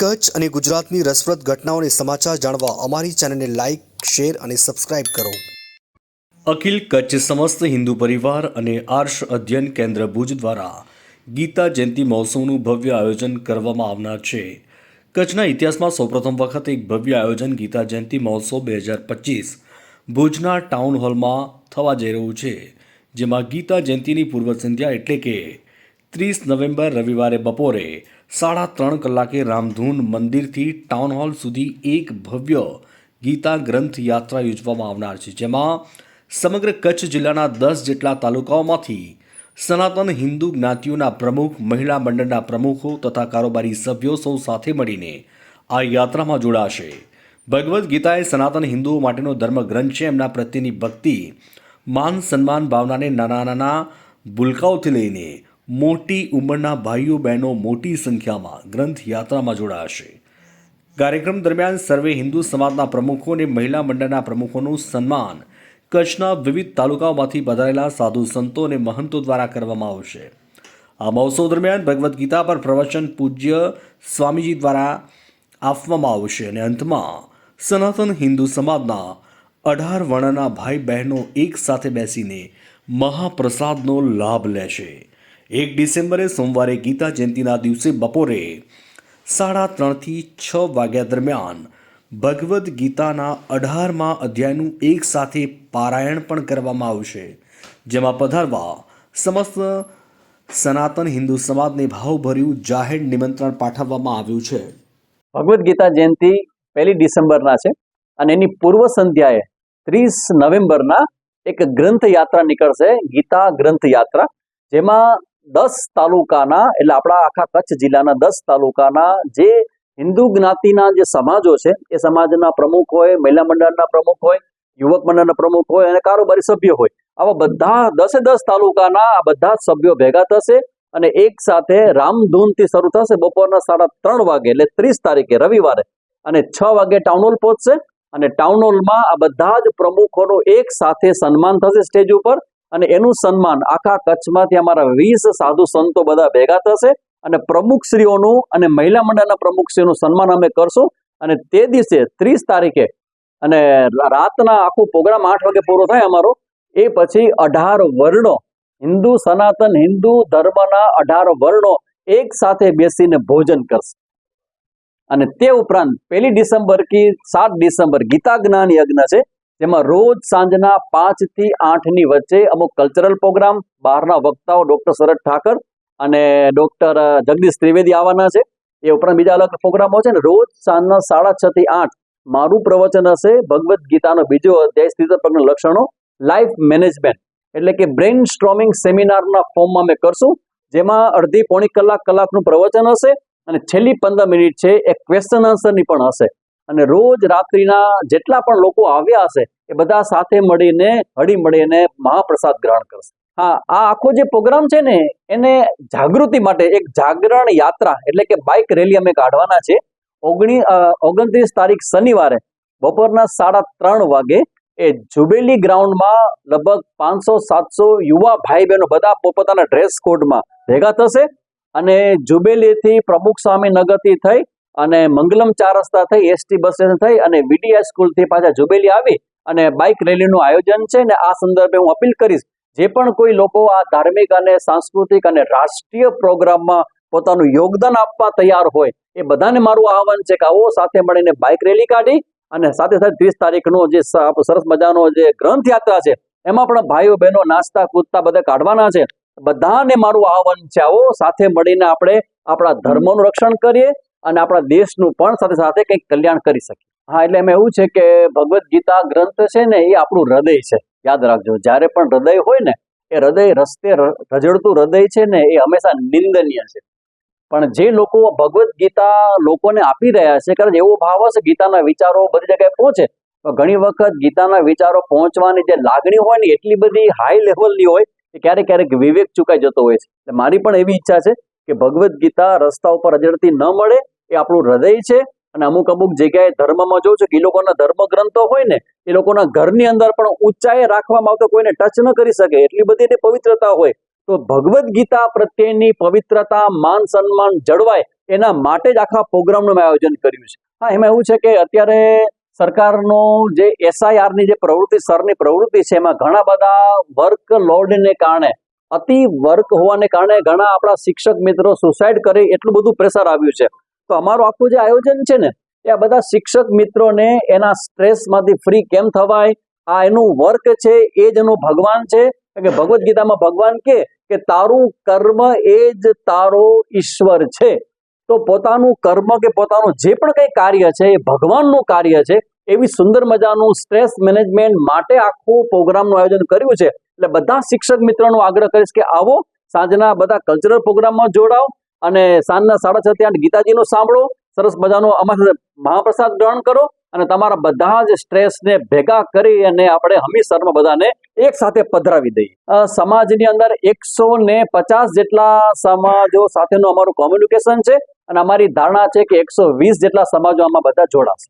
કચ્છ અને ગુજરાતની રસપ્રદ ઘટનાઓને સમાચાર જાણવા અમારી ચેનલને લાઇક શેર અને સબસ્ક્રાઇબ કરો. અખિલ કચ્છ સમસ્ત હિન્દુ પરિવાર અને આર્ષ અધ્યયન કેન્દ્ર ભુજ દ્વારા ગીતા જયંતિ મહોત્સવનું ભવ્ય આયોજન કરવામાં આવનાર છે. કચ્છના ઇતિહાસમાં સૌપ્રથમ વખત એક ભવ્ય આયોજન ગીતા જયંતિ મહોત્સવ બે હજાર પચીસ ભુજના ટાઉન હોલમાં થવા જઈ રહ્યું છે, જેમાં ગીતા જયંતિની પૂર્વ સંધ્યા એટલે કે ત્રીસ નવેમ્બર રવિવારે બપોરે સાડા ત્રણ કલાકે રામધૂન મંદિરથી ટાઉન હોલ સુધી એક ભવ્ય ગીતા ગ્રંથ યાત્રા યોજવામાં આવનાર છે, જેમાં સમગ્ર કચ્છ જિલ્લાના દસ જેટલા તાલુકાઓમાંથી સનાતન હિન્દુ જ્ઞાતિઓના પ્રમુખ, મહિલા મંડળના પ્રમુખો તથા કારોબારી સભ્યો સૌ સાથે મળીને આ યાત્રામાં જોડાશે. ભગવદ્ ગીતા એ સનાતન હિન્દુઓ માટેનો ધર્મગ્રંથ છે. એમના પ્રત્યેની ભક્તિ, માન સન્માન ભાવનાને નાના નાના ભૂલકાઓથી લઈને મોટી ઉંમરના ભાઈઓ બહેનો મોટી સંખ્યામાં ગ્રંથ યાત્રામાં જોડાશે કાર્યક્રમ દરમિયાન સર્વે હિન્દુ સમાજના પ્રમુખો અને મહિલા મંડળના પ્રમુખોનું સન્માન કચ્છના વિવિધ તાલુકાઓમાંથી પધારેલા સાધુ સંતો અને મહંતો દ્વારા કરવામાં આવશે. આ મહોત્સવ દરમિયાન ભગવદ્ ગીતા પર પ્રવચન પૂજ્ય સ્વામીજી દ્વારા આપવામાં આવશે અને અંતમાં સનાતન હિન્દુ સમાજના અઢાર વર્ણના ભાઈ બહેનો એક સાથે બેસીને મહાપ્રસાદનો લાભ લેશે. એક ડિસેમ્બરે સોમવારે ગીતા જયંતિના દિવસે બપોરે સાડા ત્રણથી છ વાગ્યા દરમિયાન ભગવદ્ ગીતાના અઢારમાં અધ્યાયનું એક સાથે પારાયણ પણ કરવામાં આવશે, જેમાં પધારવા સમસ્ત સનાતન હિન્દુ સમાજને ભાવભર્યું જાહેર નિમંત્રણ પાઠવવામાં આવ્યું છે. ભગવદ્ ગીતા જયંતિ પહેલી ડિસેમ્બરના છે અને એની પૂર્વ સંધ્યાએ ત્રીસ નવેમ્બરના એક ગ્રંથ યાત્રા નીકળશે, ગીતા ગ્રંથ યાત્રા જેમાં દસ તાલુકાના, એટલે આપણા આખા કચ્છ જિલ્લાના દસ તાલુકાના જે હિન્દુ જ્ઞાતિના જે સમાજો છે, એ સમાજના પ્રમુખ હોય, મહિલા મંડળના પ્રમુખ હોય, યુવક મંડળના પ્રમુખ હોય અને કારોબારી સભ્ય હોય. આવા બધા દસે દસ તાલુકાના આ બધા જ સભ્યો ભેગા થશે અને એક સાથે રામધૂનથી શરૂ થશે. બપોરના સાડા ત્રણ વાગે, એટલે ત્રીસ તારીખે, રવિવારે. અને છ વાગે ટાઉન હોલ પહોંચશે અને ટાઉન હોલમાં આ બધા જ પ્રમુખોનું એક સાથે સન્માન થશે સ્ટેજ ઉપર. અને એનું સન્માન આખા કચ્છમાંથી અમારા વીસ સાધુ સંતો બધા ભેગા થશે અને પ્રમુખશ્રીઓનું અને મહિલા મંડળના પ્રમુખશ્રીઓનું સન્માન અમે કરશું. અને તે દિવસે ત્રીસ તારીખે અને રાતના આખું પ્રોગ્રામ આઠ વાગે પૂરો થાય અમારો, એ પછી અઢાર વર્ણો, હિન્દુ, સનાતન, હિન્દુ, ધર્મના અઢાર વર્ણો એક સાથે બેસીને ભોજન કરશે. અને તે ઉપરાંત પહેલી ડિસેમ્બર કી સાત ડિસેમ્બર ગીતા જ્ઞાન યજ્ઞ છે જેમાં રોજ સાંજના પાંચથી આઠની વચ્ચે અમુક કલ્ચરલ પ્રોગ્રામ બહારના વક્તાઓ ડોક્ટર શરદ ઠાકર અને ડોક્ટર જગદીશ ત્રિવેદી આવવાના છે. એ ઉપરાંત બીજા અલગ પ્રોગ્રામો છે ને, રોજ સાંજના સાડા છ થી આઠ મારું પ્રવચન હશે ભગવદ્ ગીતાનો બીજો અધ્યાય પરના લક્ષણો લાઈફ મેનેજમેન્ટ એટલે કે બ્રેઇન સ્ટ્રોમિંગ સેમિનારના ફોર્મમાં અમે કરશું, જેમાં અડધી પોણી કલાક કલાકનું પ્રવચન હશે અને છેલ્લી પંદર મિનિટ છે એ ક્વેશ્ચન આન્સરની પણ હશે. અને રોજ રાત્રિના જેટલા પણ લોકો આવ્યા હશે, એ બધા સાથે મળીને હળી મળીને મહાપ્રસાદ ગ્રહણ કરશે. હા, આ આખો જે પ્રોગ્રામ છે ને, એને જાગૃતિ માટે એક જાગરણ યાત્રા, એટલે કે બાઇક રેલી અમે કાઢવાના છે. ઓગણી ઓગણત્રીસ તારીખ શનિવારે બપોરના સાડા ત્રણ વાગે એ જુબેલી ગ્રાઉન્ડમાં લગભગ પાંચસો, સાતસો યુવા ભાઈ બહેનો બધા પોતપોતાના ડ્રેસ કોડમાં ભેગા થશે અને જુબેલીથી પ્રમુખ સ્વામી નગરથી થઈ અને મંગલમ ચાર રસ્તા થઈ, એસટી બસ સ્ટેશન થઈ અને વીડીઆઈ સ્કૂલથી પાછા જુબેલી આવી અને બાઇક રેલીનું આયોજન છે ને આ સંદર્ભે હું અપીલ કરીશ, જે પણ કોઈ લોકો આ ધાર્મિક અને સાંસ્કૃતિક અને રાષ્ટ્રીય પ્રોગ્રામમાં પોતાનું યોગદાન આપવા તૈયાર હોય, એ બધાને મારું આહવાન છે કે આવો સાથે મળીને બાઇક રેલી કાઢી અને સાથે સાથે ત્રીસ તારીખનો જે સરસ મજાનો જે ગ્રંથ યાત્રા છે, એમાં પણ ભાઈઓ બહેનો નાસ્તા કૂદતા બધા કાઢવાના છે. બધાને મારું આહવાન છે, આવો સાથે મળીને આપણે આપણા ધર્મનું રક્ષણ કરીએ અને આપણા દેશનું પણ સાથે સાથે કંઈક કલ્યાણ કરી શકીએ. હા, એટલે એમાં એવું છે કે ભગવદ્ ગીતા ગ્રંથ છે ને, એ આપણું હૃદય છે. યાદ રાખજો, જ્યારે પણ હૃદય હોય ને, એ હૃદય રસ્તે ર- રજળતું હૃદય છે ને, એ હંમેશા નિંદનીય છે. પણ જે લોકો ભગવદ્ ગીતા લોકોને આપી રહ્યા છે, કારણ એવો ભાવ હશે, ગીતાના વિચારો બધી જગ્યાએ પહોંચે. તો ઘણી વખત ગીતાના વિચારો પહોંચવાની જે લાગણી હોય ને, એટલી બધી હાઈ લેવલની હોય, કે ક્યારેક ક્યારેક વિવેક ચૂકાઈ જતો હોય છે. મારી પણ એવી ઈચ્છા છે કે ભગવદ્ ગીતા રસ્તા ઉપર રજડતી ન મળે એ આપણું હૃદય છે. અને અમુક અમુક જગ્યાએ ધર્મમાં જોઉં છું કે એ લોકોના ધર્મ ગ્રંથો હોય ને, એ લોકોના ઘરની અંદર પણ ઊંચાઈએ રાખવામાં આવતો કોઈને ટચ ન કરી શકે, એટલી બધી એની પવિત્રતા હોય. તો ભગવદ્ ગીતા પ્રત્યેની પવિત્રતા, માન સન્માન જળવાય એના માટે જ આખા પ્રોગ્રામનું મેં આયોજન કર્યું છે. હા, એમાં એવું છે કે અત્યારે સરકારનો જે એસઆઈઆરની જે પ્રવૃત્તિ, સરની પ્રવૃત્તિ છે, એમાં ઘણા બધા વર્ક લોડને કારણે અતિ વર્ક હોવાને કારણે ઘણા આપણા શિક્ષક મિત્રો સુસાઇડ કરે એટલું બધું પ્રેશર આવ્યું છે. તો અમારું આખું જે આયોજન છે ને, એ આ બધા શિક્ષક મિત્રોને એના સ્ટ્રેસમાંથી ફ્રી કેમ થવાય? આ એનું વર્ક છે, એ જ એનું ભગવાન છે? કે ભગવદ્ ગીતામાં ભગવાન કે કે તારું કર્મ એ જ તારો ઈશ્વર છે. તો પોતાનું કર્મ કે પોતાનું જે પણ કંઈ કાર્ય છે, એ ભગવાનનું કાર્ય છે, એવી સુંદર મજાનું સ્ટ્રેસ મેનેજમેન્ટ માટે આખું પ્રોગ્રામનું આયોજન કર્યું છે. એટલે બધા શિક્ષક મિત્રોનો આગ્રહ કરીશ કે આવો સાંજના બધા કલ્ચરલ પ્રોગ્રામમાં જોડાઓ અને સાંજના સાડા છ ત્યાં ગીતાજીનો સાંભળો. સરસ મજાનો અમારા મહાપ્રસાદ ગ્રહણ કરો અને તમારા બધા જ સ્ટ્રેસને ભેગા કરી અને આપણે હમીસરમાં બધાને એક સાથે પધરાવી દઈએ. સમાજની અંદર એકસો ને પચાસ જેટલા સમાજો સાથેનું અમારું કોમ્યુનિકેશન છે અને અમારી ધારણા છે કે એકસો વીસ જેટલા સમાજો આમાં બધા જોડાશે.